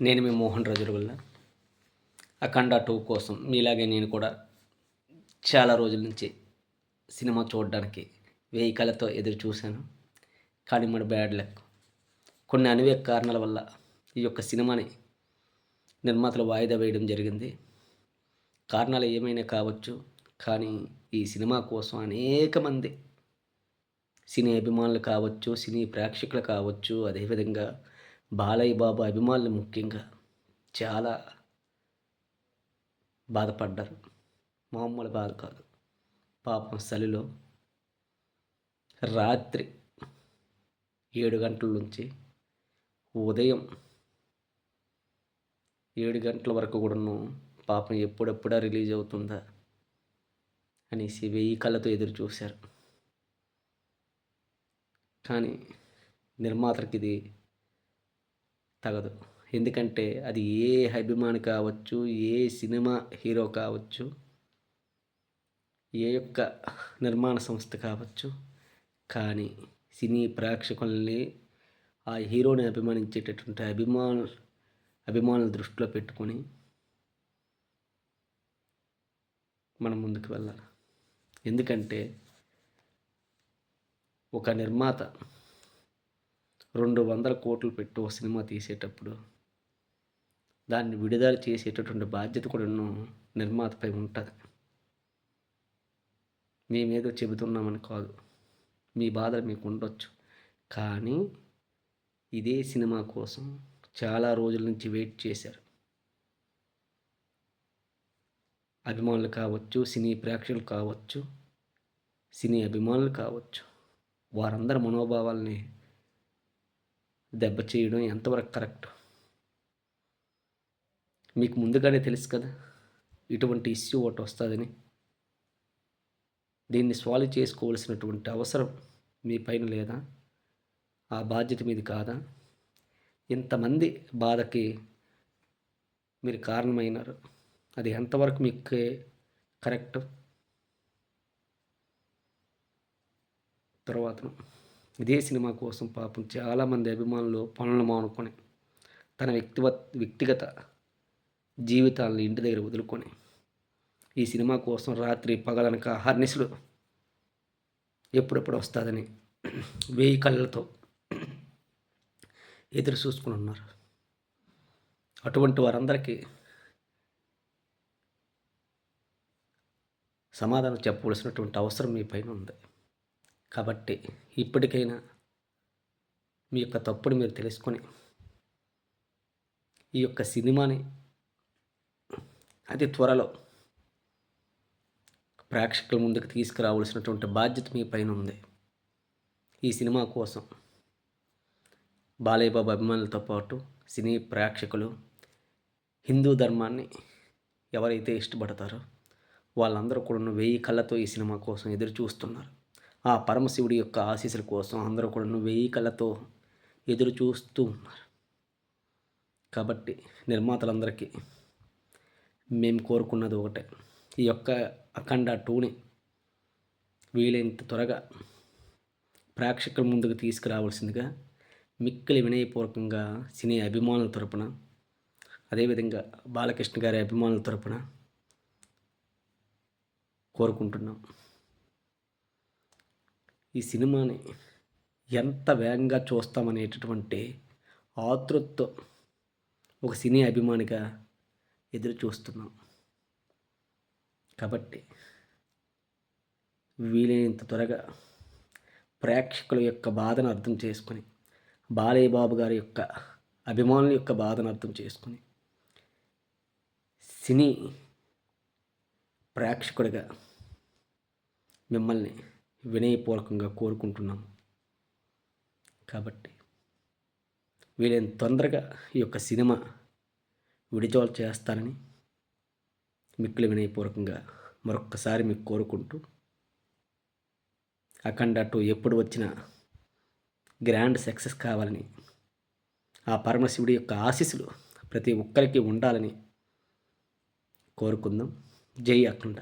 నేను మీ మోహన్ రజురుగుల్ల అఖండ టూ కోసం మీలాగే నేను కూడా చాలా రోజుల నుంచి సినిమా చూడడానికి వెయ్యి కళతో ఎదురు చూశాను. కానీ మన బ్యాడ్ లక్. కొన్ని అనివేక కారణాల వల్ల ఈ యొక్క సినిమాని నిర్మాతలు వాయిదా వేయడం జరిగింది. కారణాలు ఏమైనా కావచ్చు కానీ ఈ సినిమా కోసం అనేక మంది సినీ అభిమానులు కావచ్చు సినీ ప్రేక్షకులు కావచ్చు అదేవిధంగా బాలయ్య బాబు అభిమానులు ముఖ్యంగా చాలా బాధపడ్డారు. మామూలు బాధ కాదు. పాపం చలిలో రాత్రి ఏడు గంటల నుంచి ఉదయం ఏడు గంటల వరకు కూడాను పాపం ఎప్పుడెప్పుడా రిలీజ్ అవుతుందా అనేసి వెయ్యి కళ్ళతో ఎదురు చూశారు. కానీ నిర్మాతకి ఇది తగదు. ఎందుకంటే అది ఏ అభిమాని కావచ్చు ఏ సినిమా హీరో కావచ్చు ఏ యొక్క నిర్మాణ సంస్థ కావచ్చు కానీ సినీ ప్రేక్షకుల్ని ఆ హీరోని అభిమానించేటటువంటి అభిమాను అభిమానుల దృష్టిలో పెట్టుకొని మనం ముందుకు వెళ్ళాలి. ఎందుకంటే ఒక నిర్మాత రెండు వందల కోట్లు పెట్టి ఓ సినిమా తీసేటప్పుడు. దాన్ని విడుదల చేసేటటువంటి బాధ్యత కూడా నిర్మాతపై ఉంటుంది. మేమేదో చెబుతున్నామని కాదు. మీ బాధలు మీకు ఉండొచ్చు. కానీ ఇదే సినిమా కోసం చాలా రోజుల నుంచి వెయిట్ చేశారు. అభిమానులు కావచ్చు సినీ ప్రేక్షకులు కావచ్చు సినీ అభిమానులు కావచ్చు వారందరి మనోభావాల్ని దెబ్బ చేయడం ఎంతవరకు కరెక్ట్? మీకు ముందుగానే తెలుసు కదా ఇటువంటి ఇష్యూ ఒకటి వస్తుందని. దీన్ని సాల్వ్ చేసుకోవాల్సినటువంటి అవసరం మీ పైన లేదా? ఆ బాధ్యత మీది కాదా? ఇంతమంది బాధకి మీరు కారణమైనారు. అది ఎంతవరకు మీకు కరెక్ట్? తర్వాత ఇదే సినిమా కోసం పాపం చాలామంది అభిమానులు పనులు మానుకొని తన వ్యక్తివ వ్యక్తిగత జీవితాలను ఇంటి దగ్గర వదులుకొని ఈ సినిమా కోసం రాత్రి పగలనక హర్నిసులు ఎప్పుడెప్పుడు వస్తుందని వేయి కళ్ళతో ఎదురు చూసుకుని ఉన్నారు. అటువంటి వారందరికీ సమాధానం చెప్పవలసినటువంటి అవసరం మీ పైన ఉంది. కాబట్టి ఇప్పటికైనా మీ యొక్క తప్పుని మీరు తెలుసుకొని ఈ యొక్క సినిమాని అతి త్వరలో ప్రేక్షకుల ముందుకు తీసుకురావాల్సినటువంటి బాధ్యత మీ పైన ఉంది. ఈ సినిమా కోసం బాలయ్య బాబు అభిమానులతో పాటు సినీ ప్రేక్షకులు హిందూ ధర్మాన్ని ఎవరైతే ఇష్టపడతారో వాళ్ళందరూ కూడా వెయ్యి కళ్ళతో ఈ సినిమా కోసం ఎదురు చూస్తున్నారు ఆ పరమశివుడి యొక్క ఆశీస్సుల కోసం అందరూ కూడా వెయ్యి కళ్ళతో ఎదురు చూస్తూ ఉన్నారు. కాబట్టి నిర్మాతలందరికీ మేము కోరుకున్నది ఒకటే. ఈ యొక్క అఖండ టూని వీలైనంత త్వరగా ప్రేక్షకుల ముందుకు తీసుకురావాల్సిందిగా మిక్కిలి వినయపూర్వకంగా సినీ అభిమానుల తరపున అదేవిధంగా బాలకృష్ణ గారి అభిమానుల తరపున కోరుకుంటున్నాం. ఈ సినిమాని ఎంత వేగంగా చూస్తామనేటటువంటి ఆతృతతో ఒక సినీ అభిమానిగా ఎదురు చూస్తున్నాం. కాబట్టి వీలైనంత త్వరగా ప్రేక్షకుల యొక్క బాధను అర్థం చేసుకొని బాలయ్య బాబు గారి యొక్క అభిమానుల యొక్క బాధను అర్థం చేసుకుని సినీ ప్రేక్షకుడిగా మిమ్మల్ని వినయపూర్వకంగా కోరుకుంటున్నాము. కాబట్టి వీలైన తొందరగా ఈ యొక్క సినిమా విడుదల చేస్తారని మిక్కులు వినయపూర్వకంగా మరొక్కసారి మీకు కోరుకుంటూ అఖండ టూ ఎప్పుడు వచ్చినా గ్రాండ్ సక్సెస్ కావాలని ఆ పరమశివుడి యొక్క ఆశీస్సులు ప్రతి ఒక్కరికి ఉండాలని కోరుకుందాం. జై అఖండ.